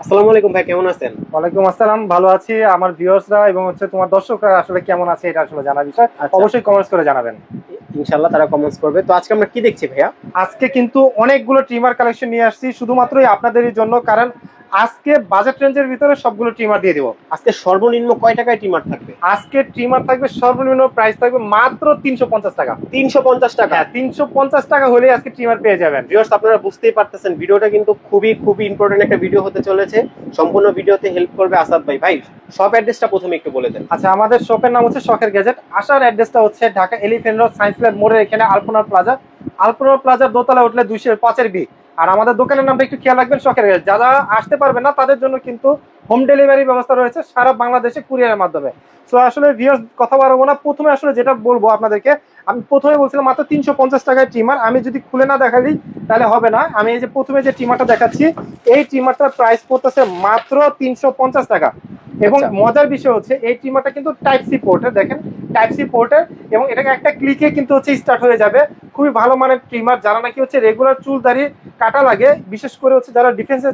আসসালামু আলাইকুম ভাই কেমন আছেন? ওয়ালাইকুম আসসালাম ভালো আছি। আমার ভিউয়ার্সরা এবং হচ্ছে তোমার দর্শকরা আসলে কেমন আছে এটা আসলে জানার বিষয়। আচ্ছা। অবশ্যই কমেন্টস করে জানাবেন। ইনশাল্লাহ তারা কমেন্টস করবে। তো আজকে আমরা কি দেখছি ভাইয়া? আজকে কিন্তু অনেকগুলো ট্রিমার কালেকশন নিয়ে আসছি শুধুমাত্রই আপনাদেরই জন্য কারণ আজকে বাজেট রেঞ্জের ভিতরে সবগুলো ট্রিমার দিয়ে দিব। আজকে সর্বনিম্ন কয় টাকায় টিমার থাকবে? আজকে ট্রিমার থাকবে সর্বনিম্ন প্রাইস থাকবে মাত্র তিনশো পঞ্চাশ টাকা। তিনশো পঞ্চাশ টাকা? হ্যাঁ তিনশো পঞ্চাশ টাকা হলেই আজকে ট্রিমার পেয়ে যাবেন। ভিউয়ার্স আপনারা বুঝতেই পারতেছেন ভিডিওটা কিন্তু খুবই খুবই ইম্পর্টেন্ট একটা ভিডিও হতে চলেছে। সম্পূর্ণ ভিডিওতে হেল্প করবে আসাদ ভাই। ভাই সব অ্যাড্রেসটা প্রথমে একটু বলে দেন। আচ্ছা আমাদের শপের নাম হচ্ছে শখের গ্যাজেট আসার অ্যাড্রেসটা হচ্ছে Dhaka Elephant Road Science Lab মোড়ের এখানে আলপনা প্লাজা। আলপনা প্লাজার দোতলা উঠলে দুইশো পাঁচের বি আর আমাদের দোকানের নামটা একটু খেয়াল রাখবেন শখের যারা আসতে পারবে না তাদের জন্য কিন্তু হোম ডেলিভারি ব্যবস্থা রয়েছে সারা বাংলাদেশে কুরিয়ারের মাধ্যমে। সো আসলে ভিউয়ার্স কথা বাড়াবো না। প্রথমে আসলে যেটা বলব আপনাদেরকে আমি প্রথমে বলছিলাম মাত্র তিনশো পঞ্চাশ টাকায় ট্রিমার আমি যদি খুলে না দেখাই তাহলে হবে না। আমি এই যে প্রথমে যে ট্রিমারটা দেখাচ্ছি এই ট্রিমারটার প্রাইস পড়তেছে মাত্র তিনশো পঞ্চাশ টাকা। এবং আচ্ছা। মজার বিষয় হচ্ছে এই ট্রিমারটা কিন্তু টাইপ সি পোর্টের দেখেন টাইপ সি পোর্টে এবং এটাকে একটা ক্লিকে কিন্তু হচ্ছে স্টার্ট হয়ে যাবে। খুবই ভালো মানের ট্রিমার যারা নাকি হচ্ছে রেগুলার চুল দাঁড়িয়ে কাটা লাগে, বিশেষ করে হচ্ছে যারা ডিফেন্সে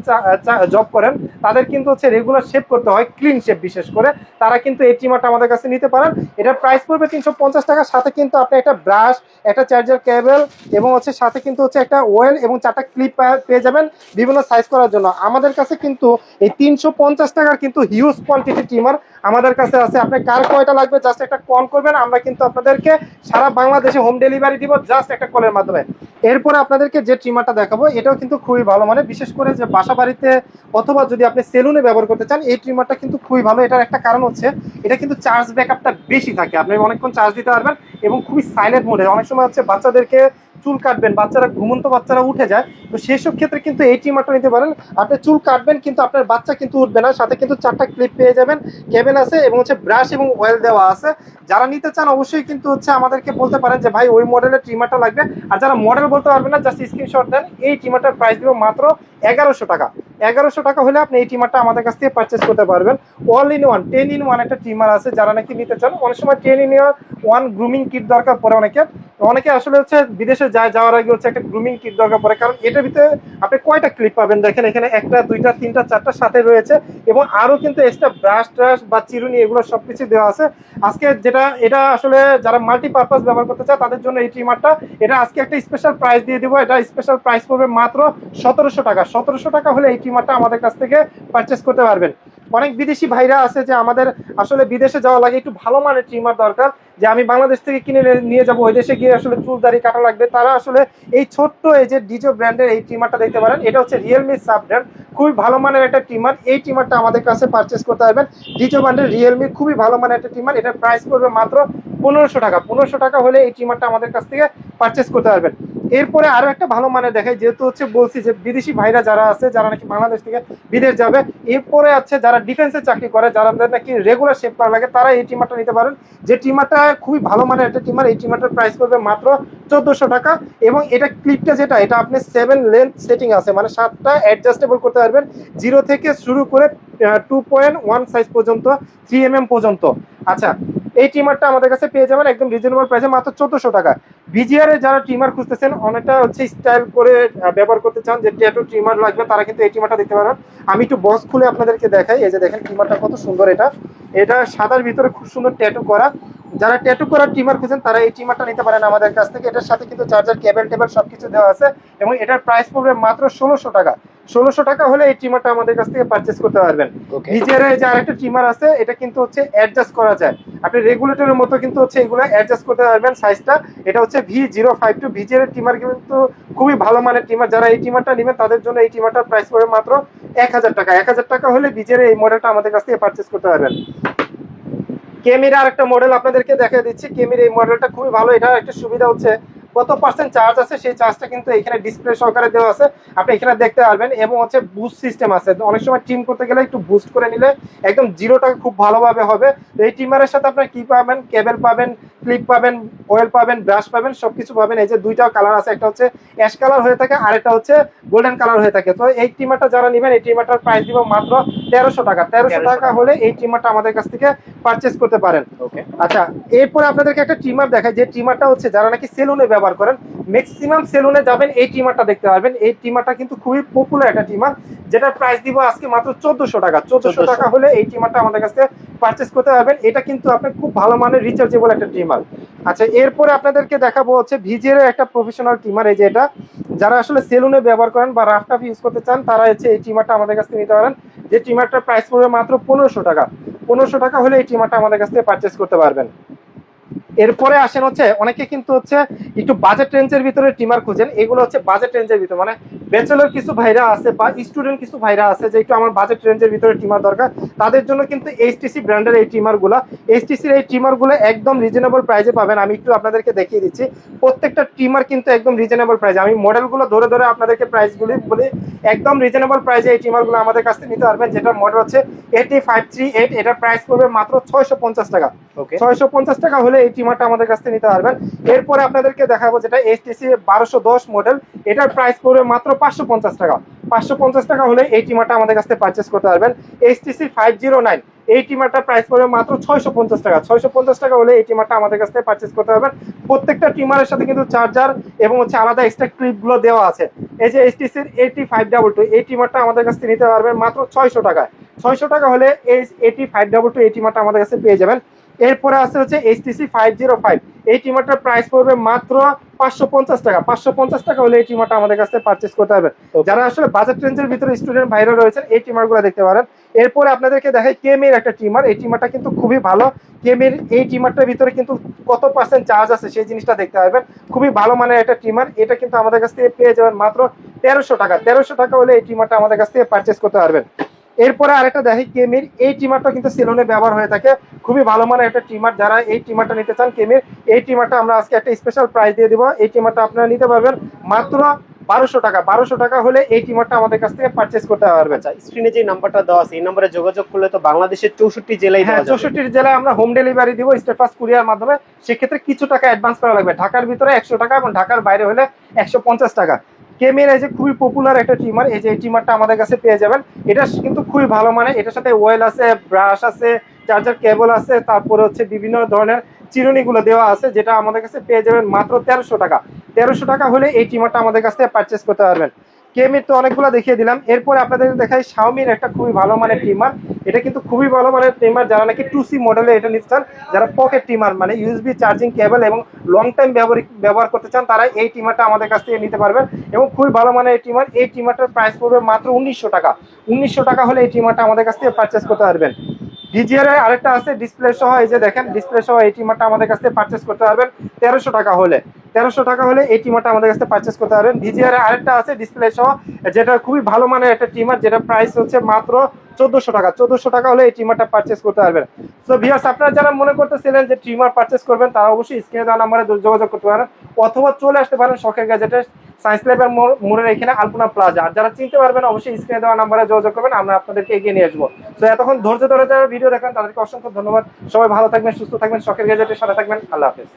জব করেন, তাদের কিন্তু হচ্ছে রেগুলার শেপ করতে হয় ক্লিন শেপ বিশেষ করে। তারা কিন্তু এই ট্রিমারটা আমাদের কাছে নিতে পারেন। এটার প্রাইস পড়বে তিনশো পঞ্চাশ টাকা। সাথে কিন্তু আপনি একটা ব্রাশ একটা চার্জার কেবল এবং হচ্ছে সাথে কিন্তু হচ্ছে একটা ওয়েল এবং চারটা ক্লিপ পেয়ে যাবেন বিভিন্ন সাইজ করার জন্য। আমাদের কাছে কিন্তু এই তিনশো পঞ্চাশ টাকার কিন্তু হিউজ কোয়ান্টিটি ট্রিমার আমাদের কাছে আছে। আপনি কার কয়টা লাগবে জাস্ট একটা কল করবেন। আমরা কিন্তু আপনাদেরকে সারা বাংলাদেশে হোম ডেলিভারি দিব জাস্ট একটা কলের মাধ্যমে। এরপরে আপনাদেরকে যে ট্রিমারটা দেখাবো এটাও কিন্তু খুবই ভালো। মানে বিশেষ করে যে বাসা বাড়িতে অথবা যদি আপনি সেলুনে ব্যবহার করতে চান, এই ট্রিমারটা কিন্তু খুবই ভালো। এটার একটা কারণ হচ্ছে, এটা কিন্তু চার্জ ব্যাকআপটা বেশি থাকে। আপনি অনেকক্ষণ চার্জ দিতে পারবেন এবং খুবই সাইলেন্ট মোডে অনেক সময় হচ্ছে বাচ্চাদেরকে চুল কাটবেন, বাচ্চারা ঘুমন্ত বাচ্চারা উঠে যায়, তো সেসব ক্ষেত্রে কিন্তু এই ট্রিমারটা নিতে পারেন। আপনি চুল কাটবেন, কিন্তু আপনার বাচ্চা কিন্তু উঠবে না, সাথে কিন্তু চারটা ক্লিপ পেয়ে যাবেন কেবেল আছে এবং হচ্ছে ব্রাশ এবং অয়েল দেওয়া আছে। যারা নিতে চান অবশ্যই কিন্তু হচ্ছে আমাদেরকে বলতে পারেন যে, ভাই, ওই মডেলের ট্রিমারটা লাগবে। আর যারা মডেল বলতে পারবেন না জাস্ট স্ক্রিনশট দেন, এই ট্রিমারটার প্রাইস দিব মাত্র এগারোশো টাকা। এগারোশো টাকা হলে আপনি এই ট্রিমারটা আমাদের কাছ থেকে পারচেস করতে পারবেন। All in one ten in one একটা ট্রিমার আছে, যারা নাকি নিতে চান। অনেক সময় ten in one grooming kit দরকার পড়ে অনেকে। অনেকে আসলে হচ্ছে বিদেশে যায়, যাওয়ার আগে হচ্ছে একটা গ্রুমিং কিট দরকার পড়ে। কারণ এটার ভিতরে আপনি কয়টা ক্লিপ পাবেন? দেখেন এখানে একটা, দুইটা, তিনটা, চারটা সাথে রয়েছে। এবং আরও কিন্তু এক্সট্রা ব্রাশ ট্রাশ বা চিরুনি এগুলো সব কিছু দেওয়া আছে। আজকে যেটা, এটা আসলে যারা মাল্টিপারপাস ব্যবহার করতে চায়, তাদের জন্য এই ট্রিমারটা এটা আজকে একটা স্পেশাল প্রাইস দিয়ে দিব। এটা স্পেশাল প্রাইস পড়বে মাত্র সতেরোশো টাকা। সতেরোশো টাকা হলে এই ট্রিমারটা আমাদের কাছ থেকে পারচেস করতে পারবেন। অনেক বিদেশি ভাইরা আছে যে আমাদের আসলে বিদেশে যাওয়া লাগে, একটু ভালো মানের ট্রিমার দরকার, যে আমি বাংলাদেশ থেকে কিনে নিয়ে যাব, ওই দেশে গিয়ে আসলে চুল দাড়ি কাটা লাগবে। তারা আসলে এই ছোট্ট এই যে ডিজো ব্র্যান্ডের এই ট্রিমারটা দেখতে পারেন। এটা হচ্ছে রিয়েলমি সাব ব্র্যান্ড খুবই ভালো মানের একটা ট্রিমার এই ট্রিমারটা আমাদের কাছে পারচেস করতে পারবেন। ডিজো ব্র্যান্ডের রিয়েলমি খুবই ভালো মানের একটা ট্রিমার এটার প্রাইস পড়বে মাত্র পনেরোশো টাকা। পনেরোশো টাকা হলে এই ট্রিমারটা আমাদের কাছ থেকে পারচেস করতে পারবেন। এরপরে আরও একটা ভালো মানে দেখাই যেহেতু হচ্ছে বলছি যে বিদেশি ভাইরা যারা আছে, যারা নাকি বাংলাদেশ থেকে বিদেশ যাবে, এরপরে আছে যারা ডিফেন্সে চাকরি করে, যারা নাকি রেগুলার শেপ করা লাগে, তারা এই টিমারটা নিতে পারেন। যে টিমারটা খুবই ভালো মানের একটা টিমার, এই টিমারটার প্রাইস করবে মাত্র চোদ্দশো টাকা এবং এটা ক্লিপটা যেটা, এটা আপনি সেভেন লেন্থ সেটিং আছে মানে সাতটা অ্যাডজাস্টেবল করতে পারবেন জিরো থেকে শুরু করে টু পয়েন্ট ওয়ান সাইজ পর্যন্ত থ্রি এম এম পর্যন্ত। আচ্ছা এই ট্রিমারটা আমাদের কাছে পেয়ে যাবেন একদম রিজনেবল প্রাইসে মাত্র চোদ্দশো টাকা। ভিজিআর এ যারা ট্রিমার খুঁজতেছেন, অনেকটা হচ্ছে স্টাইল করে ব্যবহার করতে চান যে ট্যাটু ট্রিমার লাগবে, তারা কিন্তু এই ট্রিমারটা দেখতে পারেন। আমি একটু বক্স খুলে আপনাদেরকে দেখাই, এই যে দেখেন ট্রিমারটা কত সুন্দর এটা। এটা সাদার ভিতরে খুব সুন্দর ট্যাটু করা। যারা ট্যাটু করার ট্রিমার খুঁজেন, তারা এই ট্রিমারটা নিতে পারেন আমাদের কাছ থেকে। এটার সাথে কিন্তু চার্জার কেবল টেবল সবকিছু দেওয়া আছে। এবং এটার প্রাইস পড়বে মাত্র ষোলোশো টাকা। ষোলোশো টাকা হলে এই ট্রিমারটা আমাদের কাছ থেকে পারচেস করতে পারবেন। নিজের যে আরেকটা ট্রিমার আছে এটা কিন্তু হচ্ছে অ্যাডজাস্ট করা যায়। আপনি রেগুলেটরের মতো কিন্তু হচ্ছে এগুলো অ্যাডজাস্ট করতে পারবেন সাইজটা এটা হচ্ছে ভি জিরো ফাইভ টু ভিজের ট্রিমার কিন্তু খুবই ভালো মানের ট্রিমার যারা এই ট্রিমারটা নেবেন তাদের জন্য এই ট্রিমারটার প্রাইস পড়বে মাত্র এক হাজার টাকা। এক হাজার টাকা হলে ভিজের এই মডেলটা আমাদের কাছ থেকে পারচেস করতে পারবেন। কেমির আর একটা মডেল আপনাদেরকে দেখা দিচ্ছি। কেমির এই মডেলটা খুবই ভালো। এটা একটা সুবিধা হচ্ছে কত পার্সেন্ট চার্জ আছে সেই চার্জটা কিন্তু এখানে ডিসপ্লে সহকারে দেওয়া আছে। আপনি এখানে দেখতে পারবেন এবং হচ্ছে বুস্ট সিস্টেম আছে। অনেক সময় ট্রিম করতে গেলে একটু বুস্ট করে নিলে একদম জিরোটা খুব ভালোভাবে হবে। তো এই ট্রিমারের সাথে আপনার কি পাবেন? কেবেল পাবেন ক্লিপ পাবেন অয়েল পাবেন ব্রাশ পাবেন সবকিছু পাবেন। এই যে দুইটা কালার আছে। একটা হচ্ছে অ্যাশ কালার হয়ে থাকে আর একটা হচ্ছে গোল্ডেন কালার হয়ে থাকে। তো এই ট্রিমারটা যারা নেবেন এই ট্রিমারটার প্রাইস দিব মাত্র তেরোশো টাকা। তেরোশো টাকা হলে এই ট্রিমারটা আমাদের কাছ থেকে পারচেস করতে পারেন। ওকে আচ্ছা এরপরে আপনাদেরকে একটা ট্রিমার দেখায় যে ট্রিমারটা হচ্ছে যারা নাকি সেলুনে ব্যবহার করেন ম্যাক্সিমাম সেলুনে যাবেন এই ট্রিমারটা দেখতে পারবেন। এই ট্রিমারটা কিন্তু খুবই পপুলার একটা ট্রিমার যেটার প্রাইস দিব আজকে মাত্র চোদ্দশো টাকা। চোদ্দশো টাকা হলে এই ট্রিমারটা আমাদের কাছে পারচেস করতে পারবেন। এটা কিন্তু আপনি খুব ভালো মানের রিচার্জেবল একটা ট্রিমার আচ্ছা এরপরে আপনাদেরকে দেখাবো হচ্ছে ভিজের একটা প্রফেশনাল ট্রিমার এই যে এটা। যারা আসলে সেলুনে ব্যবহার করেন বা রাফ টাফ ইউজ করতে চান তারা হচ্ছে এই ট্রিমারটা আমাদের কাছ থেকে নিতে পারেন। যে ট্রিমারটার প্রাইস পড়বে মাত্র পনেরোশো টাকা। পনেরোশো টাকা হলে এই ট্রিমারটা আমাদের কাছ থেকে পারচেস করতে পারবেন। এরপরে আসেন হচ্ছে, অনেকে কিন্তু হচ্ছে একটু বাজেট রেঞ্জের ভিতরে ট্রিমার খুঁজেন, এগুলো হচ্ছে বাজেট রেঞ্জের ভিতরে। মানে ব্যাচেলর কিছু ভাইরা আছে বা স্টুডেন্ট কিছু ভাইরা আছে যে একটু আমার বাজেট রেঞ্জের ভিতরে ট্রিমার দরকার, তাদের জন্য কিন্তু এইচটিসি ব্র্যান্ডের এই ট্রিমারগুলা এইচটিসির এই ট্রিমারগুলো একদম রিজনেবল প্রাইসে পাবেন। আমি একটু আপনাদেরকে দেখিয়ে দিচ্ছি, প্রত্যেকটা ট্রিমার কিন্তু একদম রিজনেবল প্রাইস আমি মডেলগুলো ধরে ধরে আপনাদেরকে প্রাইসগুলি বলি, একদম রিজনেবল প্রাইসে এই ট্রিমারগুলো আমাদের কাছ থেকে নিতে পারবেন যেটা মডেল হচ্ছে এইটি ফাইভ থ্রি এইট এটার প্রাইস পড়বে মাত্র ছয়শো পঞ্চাশ টাকা। ছয়শো পঞ্চাশ টাকা হলে এই ট্রিমারটা আমাদের কাছ থেকে নিতে পারবেন। এরপরে আপনাদেরকে দেখাবো যেটা এইচটিসি বারোশো দশ মডেল এটার প্রাইস পড়বে মাত্র পাঁচশো পঞ্চাশ টাকা। পাঁচশো পঞ্চাশ টাকা হলে এই ট্রিমারটা আমাদের কাছ থেকে পারচেস করতে পারবেন। এইচটিসি ফাইভ জিরো নাইন এই ট্রিমারটার প্রাইস পড়বে মাত্র ছয়শো পঞ্চাশ টাকা। ছয়শো পঞ্চাশ টাকা হলে এই ট্রিমারটা আমাদের কাছ থেকে পারচেস করতে পারবেন। প্রত্যেকটা ট্রিমারের সাথে কিন্তু চার্জার এবং হচ্ছে আলাদা এক্সট্রা ক্লিপগুলো দেওয়া আছে। এই যে এইচটিসির এইটি ফাইভ ডাবল টু এই ট্রিমারটা আমাদের কাছ থেকে নিতে পারবেন মাত্র ছয়শো টাকায়। ছয়শো টাকা হলে এই এইটি ফাইভ ডাবল টু এই ট্রিমারটা আমাদের কাছে পেয়ে যাবেন। এরপরে আছে হচ্ছে এইচটিসি ফাইভ জিরো ফাইভ এই টিমারটার প্রাইস পড়বে মাত্র পাঁচশো পঞ্চাশ টাকা। পাঁচশো পঞ্চাশ টাকা হলে এই টিমারটা আমাদের কাছ পারচেস করতে হবে। যারা আসলে বাজেট রেঞ্জের ভিতরে স্টুডেন্ট ভাইরা রয়েছেন এই টিমারগুলো দেখতে পারেন। এরপরে আপনাদেরকে দেখাই কেমের একটা টিমার। এই টিমারটা কিন্তু খুবই ভালো। কেমের এই টিমারটার ভিতরে কিন্তু কত পার্সেন্ট চার্জ আছে সেই জিনিসটা দেখতে পারবেন। খুবই ভালো মানের একটা টিমার। এটা কিন্তু আমাদের কাছ থেকে পেয়ে যাবেন মাত্র তেরোশো টাকা। তেরোশো টাকা হলে এই টিমারটা আমাদের কাছ থেকে পারচেস করতে পারবেন। এরপরে আরেকটা দেখি কেমির। এই টিমারটা কিন্তু সেলুনে ব্যবহার হয়ে থাকে। খুবই ভালো মানের একটা টিমার। যারা এই টিমারটা নিতে চান কেমির এই টিমারটা আমরা আজকে একটা স্পেশাল প্রাইস দিয়ে দিব। এই টিমারটা আপনারা নিতে পারবেন মাত্র বারোশো টাকা। বারোশো টাকা হলে এই টিমারটা আমাদের কাছ থেকে পারচেস করতে পারবেন। আচ্ছা স্ক্রিনে যে নাম্বারটা দেওয়া আছে এই নাম্বারে যোগাযোগ করলে তো বাংলাদেশের চৌষট্টি জেলায় হ্যাঁ চৌষট্টি জেলায় আমরা হোম ডেলিভারি দিব স্টেট ফাস্ট কুরিয়ার মাধ্যমে। সেক্ষেত্রে কিছু টাকা অ্যাডভান্স করা লাগবে। ঢাকার ভিতরে একশো টাকা এবং ঢাকার বাইরে হলে একশো পঞ্চাশ টাকা। কেমের এই যে খুবই পপুলার একটা ট্রিমার এই যে এই ট্রিমারটা আমাদের কাছে পেয়ে যাবেন। এটা কিন্তু খুবই ভালো মানে এটার সাথে ওয়েল আছে ব্রাশ আছে চার্জার কেবল আছে, তারপরে হচ্ছে বিভিন্ন ধরনের চিরুনিগুলো দেওয়া আছে, যেটা আমাদের কাছে পেয়ে যাবেন মাত্র তেরোশো টাকা। তেরোশো টাকা হলে এই ট্রিমারটা আমাদের কাছ থেকে পারচেস করতে পারবেন। কেমির তো অনেকগুলো দেখিয়ে দিলাম। এরপরে আপনাদের দেখাই শাওমির একটা খুবই ভালো মানের ট্রিমার এটা কিন্তু খুবই ভালো মানের ট্রিমার যারা নাকি টু সি মডেলে এটা নিতে চান, যারা পকেট ট্রিমার মানে ইউএসবি চার্জিং কেবল এবং লং টাইম ব্যবহার ব্যবহার করতে চান, তারা এই ট্রিমারটা আমাদের কাছ থেকে নিতে পারবেন। এবং খুবই ভালো মানের এই ট্রিমার এই ট্রিমারটার প্রাইস পড়বে মাত্র উনিশশো টাকা। উনিশশো টাকা হলে এই ট্রিমারটা আমাদের কাছ থেকে পারচেস করতে পারবেন। ডিজিআর এর আরেকটা আছে ডিসপ্লে সহ, এই যে দেখেন ডিসপ্লে সহ এই টিমারটা আমাদের কাছ থেকে পারচেস করতে পারবেন। তেরোশো টাকা হলে, তেরোশো টাকা হলে এই টিমারটা আমাদের কাছ পারচেস করতে পারবেন। ডিজিআর আরেকটা আছে ডিসপ্লে সহ, যেটা খুবই ভালো মানের একটা টিমার, যেটা প্রাইস হচ্ছে মাত্র চোদ্দশো টাকা। চোদ্দশো টাকা হলে এই ট্রিমারটা পারচেস করতে পারবেন। সো ভিউয়ার্স আপনারা যারা মনে করতেছিলেন যে ট্রিমার পারচেস করবেন, তারা অবশ্যই স্ক্রিনে দেওয়া নাম্বারে যোগাযোগ করতে পারেন, অথবা চলে আসতে পারেন শখের গ্যাজেটের সায়েন্স ল্যাবের মোড়ের এখানে আলপনা প্লাজা আর যারা চিনতে পারবেন, অবশ্যই স্ক্রিনে দেওয়া নাম্বারে যোগাযোগ করবেন, আমরা আপনাদেরকে এগিয়ে নিয়ে আসব। তো এতক্ষণ ধৈর্য ধরে যারা ভিডিও দেখেন, তাদেরকে অসংখ্য ধন্যবাদ। সবাই ভালো থাকবেন, সুস্থ থাকবেন, শখের গ্যাজেটের সাথে থাকবেন। আল্লাহ হাফেজ।